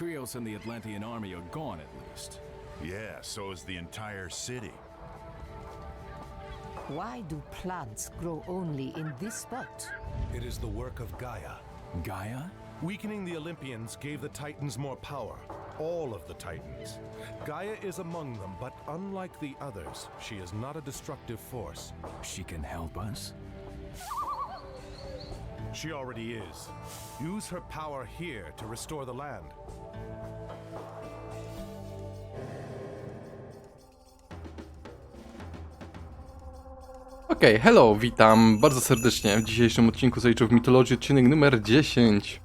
Krios and the Atlantean army are gone at least. Yeah, so is the entire city. Why do plants grow only in this spot? It is the work of Gaia. Gaia? Weakening the Olympians gave the Titans more power. All of the Titans. Gaia is among them, but unlike the others, she is not a destructive force. She can help us? She already is. Use her power here to restore the land. Okej, hello, witam bardzo serdecznie w dzisiejszym odcinku z Age of Mythology, odcinek numer 10.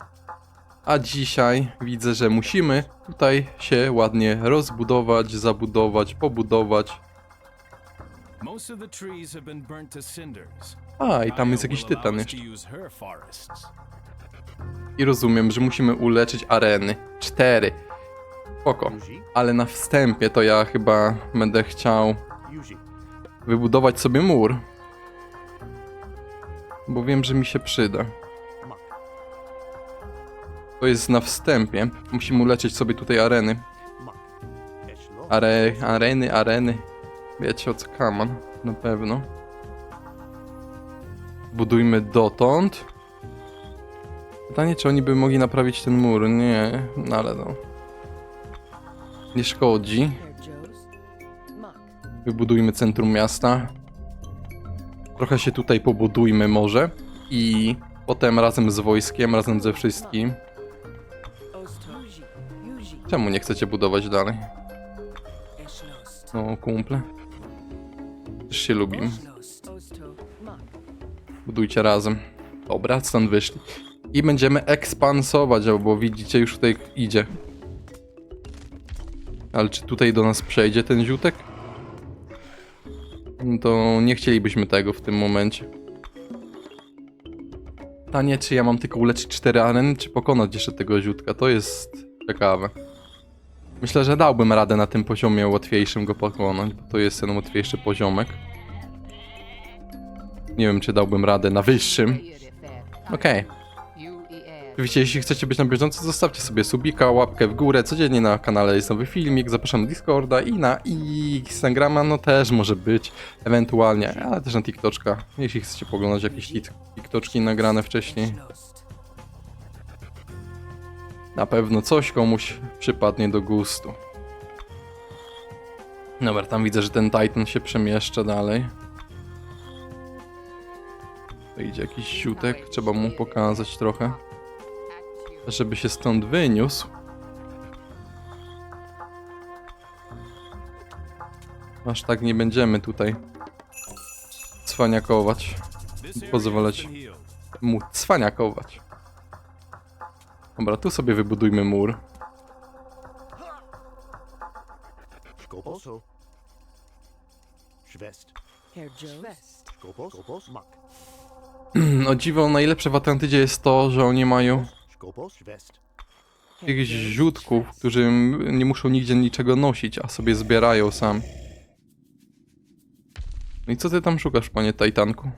A dzisiaj widzę, że musimy tutaj się ładnie rozbudować, zabudować, pobudować. A, i tam jest jakiś tytan jeszcze. I rozumiem, że musimy uleczyć areny. Cztery. Spoko. Ale na wstępie to ja chyba będę chciał wybudować sobie mur. Bo wiem, że mi się przyda. To jest na wstępie. Musimy uleczyć sobie tutaj areny. Are, areny, areny. Wiecie o co kaman, na pewno. Budujmy dotąd. Pytanie, czy oni by mogli naprawić ten mur? Nie, no ale no. Nie szkodzi. Wybudujmy centrum miasta. Trochę się tutaj pobudujmy może. I potem razem z wojskiem, razem ze wszystkim. Czemu nie chcecie budować dalej? No, kumple. Też się lubimy. Budujcie razem. Dobra, stąd wyszli. I będziemy ekspansować, bo widzicie, już tutaj idzie. Ale czy tutaj do nas przejdzie ten ziutek? To nie chcielibyśmy tego w tym momencie. Pytanie, czy ja mam tylko uleczyć 4 areny, czy pokonać jeszcze tego ziutka? To jest ciekawe. Myślę, że dałbym radę na tym poziomie łatwiejszym go pokonać, bo to jest ten łatwiejszy poziomek. Nie wiem, czy dałbym radę na wyższym. Okej. Oczywiście, jeśli chcecie być na bieżąco, zostawcie sobie subika, łapkę w górę. Codziennie na kanale jest nowy filmik, zapraszam na Discorda i na Instagrama, no też może być, ewentualnie, ale też na TikToczka, jeśli chcecie poglądać jakieś tik- TikToczki nagrane wcześniej. Na pewno coś komuś przypadnie do gustu. Dobra, tam widzę, że ten Titan się przemieszcza dalej. To idzie jakiś siutek, trzeba mu pokazać trochę. Żeby się stąd wyniósł. Aż tak nie będziemy tutaj cwaniakować. Pozwalać. Mu cwaniakować. Dobra, tu sobie wybudujmy mur. O dziwo, najlepsze w Atlantydzie jest to, że oni mają. Jakichś ziutków, którzy nie muszą nigdzie niczego nosić, a sobie zbierają sam. No i co ty tam szukasz, panie Titanku?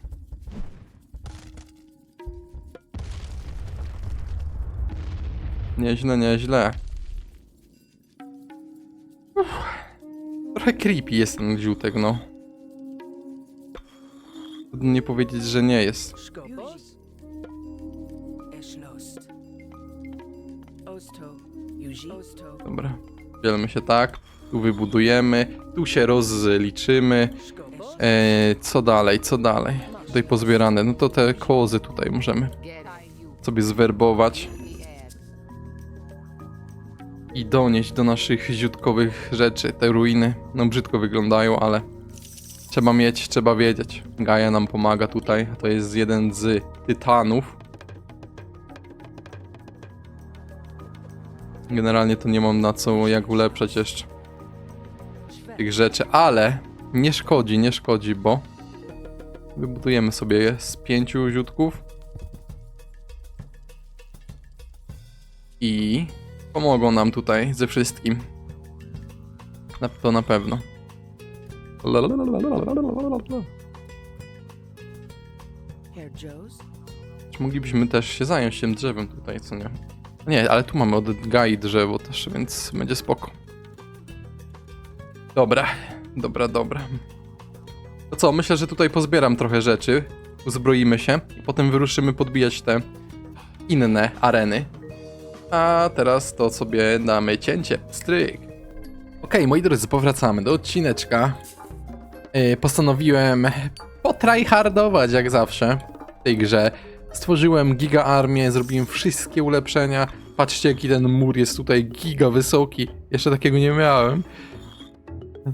Nieźle, nieźle. Uff. Trochę creepy jest ten ziutek, no. Trudno Nie powiedzieć, że nie jest. Dobra, dzielmy się tak. Tu wybudujemy, tu się rozliczymy. E, co dalej, co dalej? Tutaj pozbierane, no to te kozy tutaj możemy sobie zwerbować i donieść do naszych ziutkowych rzeczy. Te ruiny, no brzydko wyglądają, ale trzeba mieć, trzeba wiedzieć. Gaia nam pomaga tutaj, to jest jeden z tytanów. Generalnie to nie mam na co jak ulepszać jeszcze tych rzeczy, ale nie szkodzi, nie szkodzi, bo wybudujemy sobie z pięciu ziutków i pomogą nam tutaj ze wszystkim. Na, to na pewno. Czy moglibyśmy też się zająć tym drzewem tutaj, co nie? Nie, ale tu mamy od Gai drzewo też, więc będzie spoko. Dobra, dobra, dobra. To co, myślę, że tutaj pozbieram trochę rzeczy, uzbroimy się i potem wyruszymy podbijać te inne areny. A teraz to sobie damy cięcie, stryk. Okej, moi drodzy, powracamy do odcineczka. Yy, postanowiłem potryhardować jak zawsze w tej grze. Stworzyłem giga armię, zrobiłem wszystkie ulepszenia. Patrzcie jaki ten mur jest tutaj giga wysoki. Jeszcze takiego nie miałem.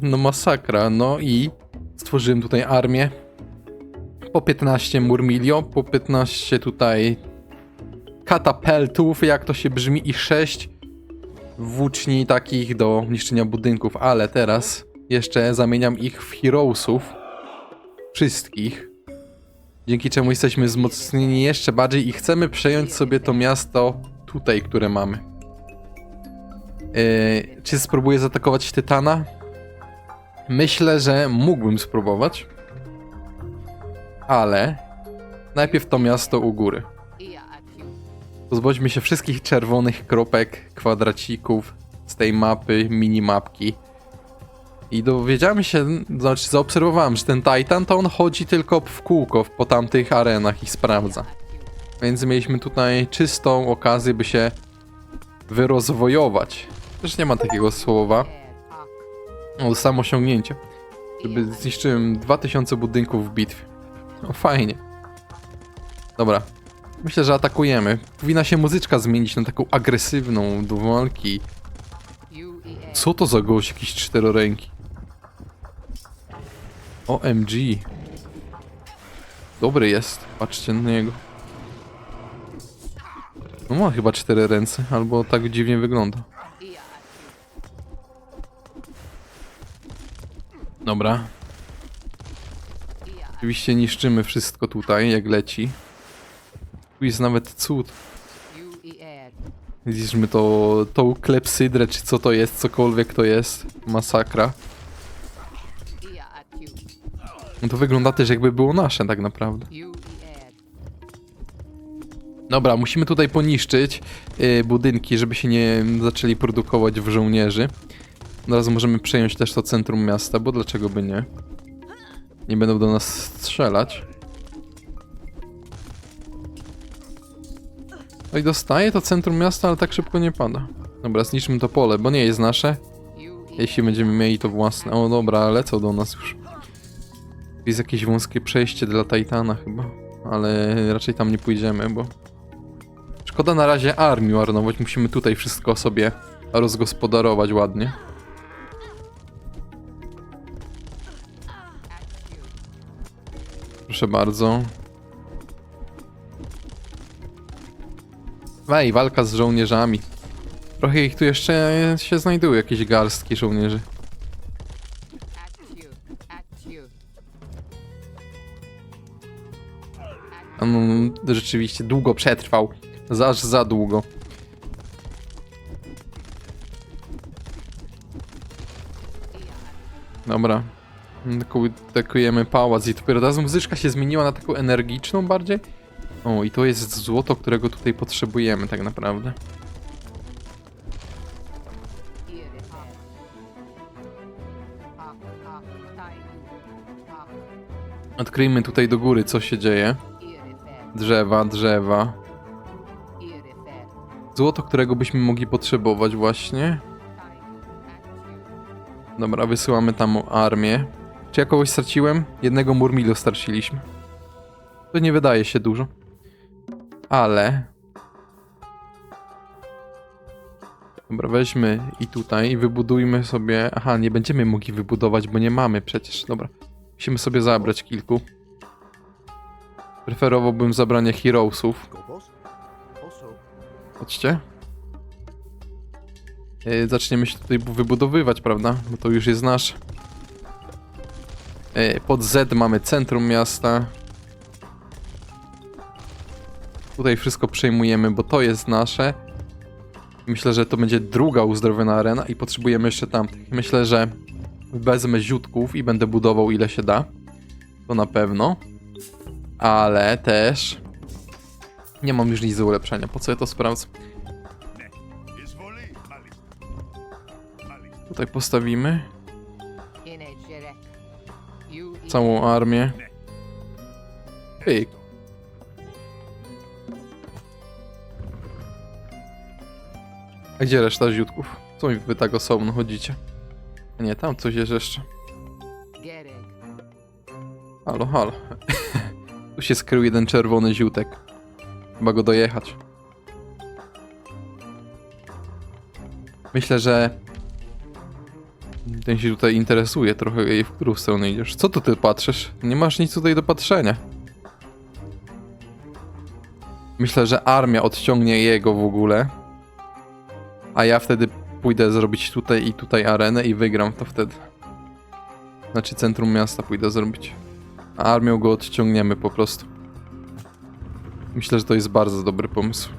No masakra, no i stworzyłem tutaj armię. Po 15 murmilio, po 15 tutaj katapeltów, jak to się brzmi, i 6 włóczni takich do niszczenia budynków, ale teraz jeszcze zamieniam ich w heroesów. Wszystkich. Dzięki czemu jesteśmy wzmocnieni jeszcze bardziej i chcemy przejąć sobie to miasto tutaj, które mamy. Yy, czy spróbuję zaatakować Tytana? Myślę, że mógłbym spróbować. Ale najpierw to miasto u góry. Pozbądźmy się wszystkich czerwonych kropek, kwadracików z tej mapy, minimapki. I dowiedziałem się, znaczy zaobserwowałem, że ten Titan to on chodzi tylko w kółko po tamtych arenach i sprawdza. Więc mieliśmy tutaj czystą okazję, by się wyrozwojować. Też nie ma takiego słowa. O, samo osiągnięcie. Żeby zniszczyłem 2000 budynków w bitwie. No fajnie. Dobra. Myślę, że atakujemy. Powinna się muzyczka zmienić na taką agresywną do walki. Co to za gość, jakiś czteroręki? OMG. Dobry jest, patrzcie na niego. No ma chyba cztery ręce, albo tak dziwnie wygląda. Dobra. Oczywiście niszczymy wszystko tutaj, jak leci. Tu jest nawet cud. Widzisz, to tą klepsydrę, czy co to jest, cokolwiek to jest. Masakra. No to wygląda też jakby było nasze tak naprawdę. Dobra, musimy tutaj poniszczyć yy, budynki, żeby się nie zaczęli produkować w żołnierzy. Od razu możemy przejąć też to centrum miasta, bo dlaczego by nie? Nie będą do nas strzelać. No i dostaje to centrum miasta, ale tak szybko nie pada. Dobra, zniszczmy to pole, bo nie jest nasze. Jeśli będziemy mieli to własne. O dobra, lecą do nas już. Jest jakieś wąskie przejście dla Titana chyba. Ale raczej tam nie pójdziemy, bo... Szkoda na razie armii marnować. Musimy tutaj wszystko sobie rozgospodarować ładnie. Proszę bardzo. Wej, walka z żołnierzami. Trochę ich tu jeszcze się znajdują, jakieś garstki żołnierzy. On rzeczywiście długo przetrwał. Aż za długo. Dobra. Atakujemy pałac i dopiero teraz muzyczka się zmieniła na taką energiczną bardziej. O, i to jest złoto, którego tutaj potrzebujemy tak naprawdę. Odkryjmy tutaj do góry, co się dzieje. Drzewa, drzewa. Złoto, którego byśmy mogli potrzebować właśnie. Dobra, wysyłamy tam armię. Czy ja kogoś straciłem? Jednego Murmilu straciliśmy. To nie wydaje się dużo. Ale... Dobra, weźmy i tutaj i wybudujmy sobie... Aha, nie będziemy mogli wybudować, bo nie mamy przecież. Dobra. Musimy sobie zabrać kilku. Preferowałbym zabranie heroesów. Chodźcie. Yy, zaczniemy się tutaj bu- wybudowywać, prawda? Bo to już jest nasz. Yy, pod Z mamy centrum miasta. Tutaj wszystko przejmujemy, bo to jest nasze. Myślę, że to będzie druga uzdrowiona arena i potrzebujemy jeszcze tamtych. Myślę, że wezmę ziutków i będę budował ile się da. To na pewno. Ale też nie mam już nic do ulepszenia. Po co ja to sprawdzę? Tutaj postawimy całą armię. Pyk. A gdzie reszta ziutków? Co mi wy tak osobno chodzicie? Nie, tam coś jest jeszcze. Halo, halo. tu się skrył jeden czerwony ziutek. Chyba go dojechać. Myślę, że ten się tutaj interesuje trochę, ej, w którą stronę idziesz. Co tu ty patrzysz? Nie masz nic tutaj do patrzenia. Myślę, że armia odciągnie jego w ogóle. A ja wtedy pójdę zrobić tutaj i tutaj arenę i wygram to wtedy. Znaczy centrum miasta pójdę zrobić. A armią go odciągniemy po prostu. Myślę, że to jest bardzo dobry pomysł.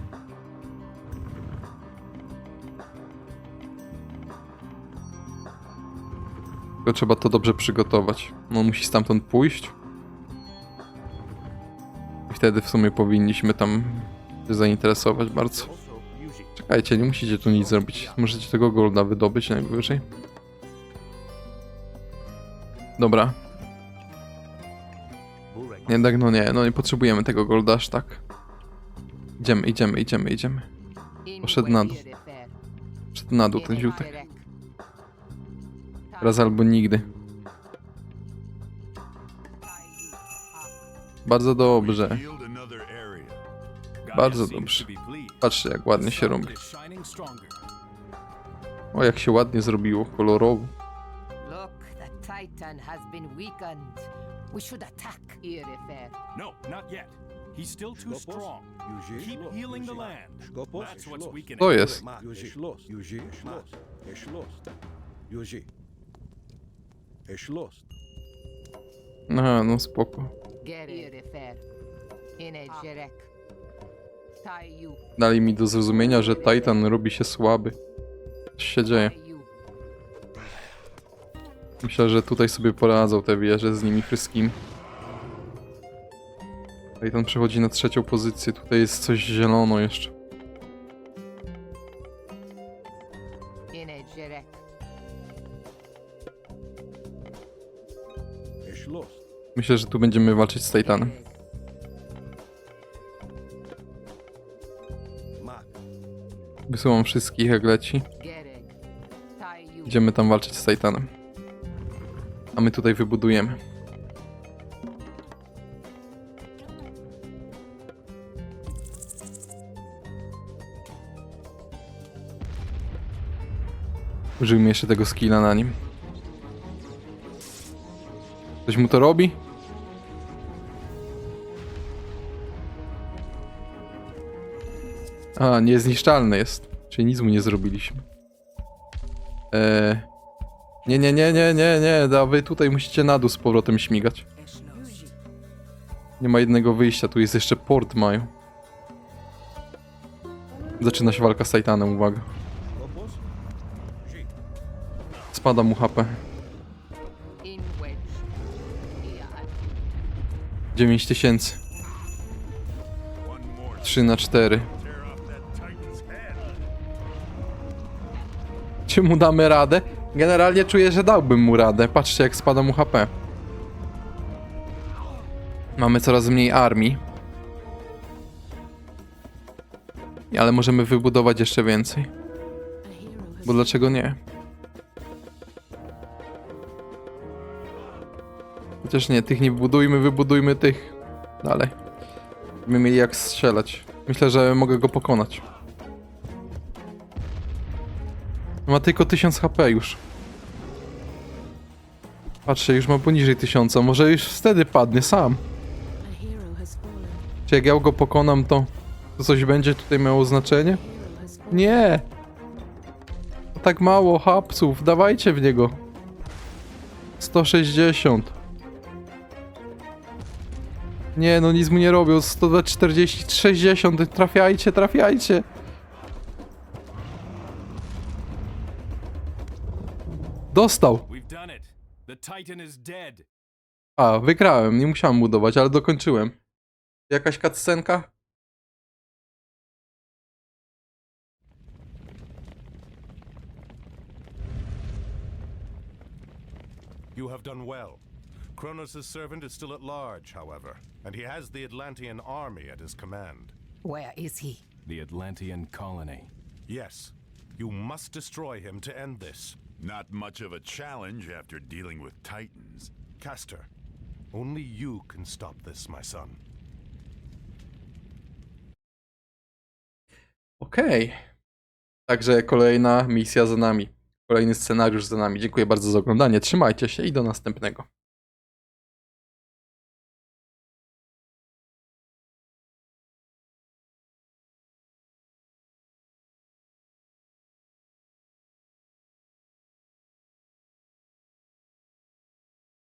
Tylko trzeba to dobrze przygotować. No musi stamtąd pójść. I wtedy w sumie powinniśmy tam się zainteresować bardzo. Czekajcie, nie musicie tu nic zrobić. Możecie tego golda wydobyć najwyżej. Dobra, jednak no nie, no nie potrzebujemy tego golda aż tak. Idziemy, idziemy, idziemy, idziemy. Poszedł na dół. Szedł na dół ten ziutek. Raz albo nigdy. Bardzo dobrze. Bardzo dobrze. Patrzcie jak ładnie się robi. O jak się ładnie zrobiło, kolorowo. Look, the Titan has been weakened. We should attack Irifer. No, not yet. He's still too strong. Keep healing the land. That's what's weakening. To jest. Aha, no spoko. Gereg. Irifer. Inejerek. Dali mi do zrozumienia, że Titan robi się słaby. Coś się dzieje. Myślę, że tutaj sobie poradzą te wieże z nimi wszystkimi. Titan przechodzi na trzecią pozycję. Tutaj jest coś zielono jeszcze. Myślę, że tu będziemy walczyć z Titanem. Wysyłam wszystkich jak leci. Idziemy tam walczyć z Titanem. A my tutaj wybudujemy. Użyjmy jeszcze tego skilla na nim. Coś mu to robi? A, niezniszczalny jest. Czyli nic mu nie zrobiliśmy. Eee... Nie, nie, nie, nie, nie, nie, da, wy tutaj musicie na dół z powrotem śmigać. Nie ma jednego wyjścia, tu jest jeszcze port mają. Zaczyna się walka z Titanem, uwaga. Spada mu HP. In wedge. Ja. 9000. One more 3 na 4. Czy mu damy radę? Generalnie czuję, że dałbym mu radę. Patrzcie, jak spada mu HP. Mamy coraz mniej armii. Ale możemy wybudować jeszcze więcej. Bo dlaczego nie? Chociaż nie, tych nie budujmy, wybudujmy tych. Dalej. Będziemy mieli jak strzelać. Myślę, że mogę go pokonać. Ma tylko 1000 HP już. Patrzcie, już ma poniżej 1000. Może już wtedy padnie sam. Czy jak ja go pokonam, to, to coś będzie tutaj miało znaczenie? Nie! Tak mało hapsów, dawajcie w niego. 160. Nie, no nic mu nie robią. 140, 60. Trafiajcie, trafiajcie. Dostał. A, wygrałem, nie musiałem budować, ale dokończyłem. Jakaś cutscenka? You have done well. Kronos' servant is still at large, however, and he has the Atlantean army at his command. Where is he? The Atlantean colony. Yes, you must destroy him to end this. Not much of a challenge after dealing with titans. Castor, only you can stop this, my son. Okej. Także kolejna misja za nami. Kolejny scenariusz za nami. Dziękuję bardzo za oglądanie. Trzymajcie się i do następnego.